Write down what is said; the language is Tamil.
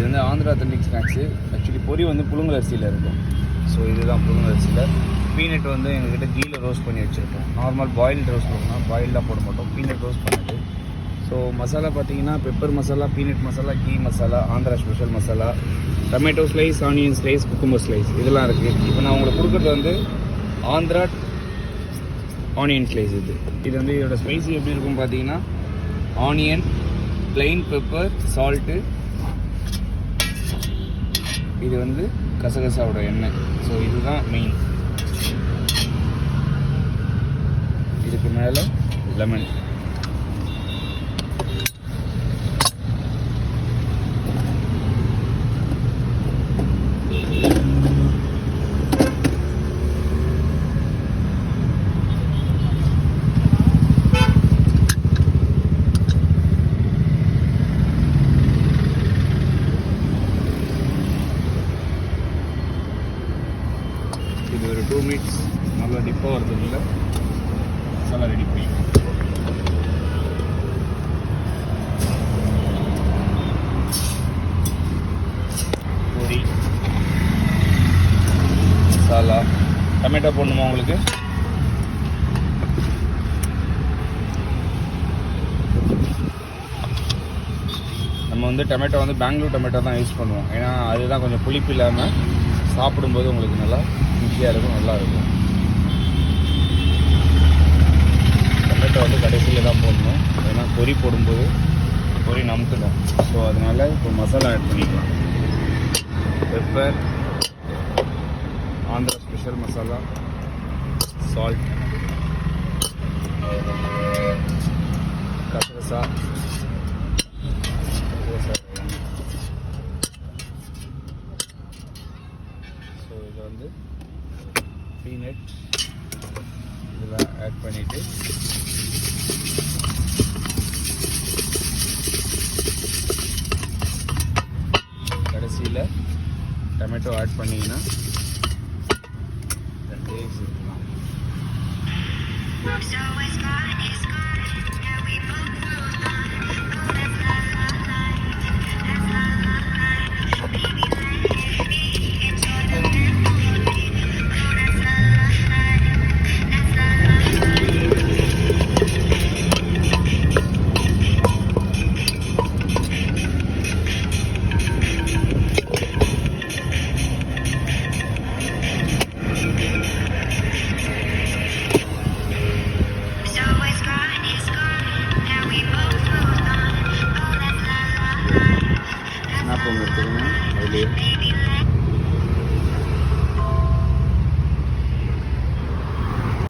இது வந்து ஆந்திரா அத்தன்டிக் ஸ்நாக்ஸு ஆக்சுவலி பொரி வந்து புழுங்கலரிசியில் இருக்கும். ஸோ இதுதான் புழுங்கலரிசியில் பீனட் வந்து எங்ககிட்ட கீழே ரோஸ்ட் பண்ணி வச்சுருக்கோம். நார்மல் பாயில்டு ரோஸ்ட் பண்ணோம்னா பாயில்டாக போட மாட்டோம். பீனட் ரோஸ்ட் பண்ணிட்டு ஸோ மசாலா பார்த்தீங்கன்னா pepper masala peanut masala ghee masala Andhra special masala tomato slice onion slice cucumber slice இதெல்லாம் இருக்குது இப்போ நான் உங்களுக்கு கொடுக்குறது வந்து ஆந்திரா ஆனியன் ஸ்லைஸ் இது. இது வந்து இதோட ஸ்பைசி எப்படி இருக்கும் பார்த்தீங்கன்னா ஆனியன் ப்ளைன் பெப்பர் சால்ட்டு இது வந்து கசகசாவோட எண்ணெய். ஸோ இதுதான் மெயின் இதுக்கு மேலே லெமன் இது ஒரு டூ மினிட்ஸ் நல்லா டிப்பாக வரதுக்குள்ள மசாலா ரெடி பண்ணிக்கலாம் பூரி. மசாலா. டொமேட்டோ போடணுமா உங்களுக்கு? நம்ம வந்து டொமேட்டோ வந்து பெங்களூர் டொமேட்டோ தான் யூஸ் பண்ணுவோம். ஏன்னா அதுதான் கொஞ்சம் புளிப்பு இல்லாமல் சாப்பிடும்போது உங்களுக்கு நல்லா ருசியாக இருக்கும் நல்லா இருக்கும். டொமேட்டோ வந்து கடைசியில் தான் போடணும். ஏன்னா பொறி போடும்போது பொறி நமுத்துடும் ஸோ அதனால் இப்போ மசாலா ஆட் பண்ணிக்கலாம். Pepper Andhra special masala salt கசகசா ஸோ இது வந்து பீனட் இதெல்லாம் ஆட் பண்ணிவிட்டு கடைசியில் டொமேட்டோ ஆட் பண்ணிங்கன்னா ரெண்டு eggs இருக்கலாம் Thank you.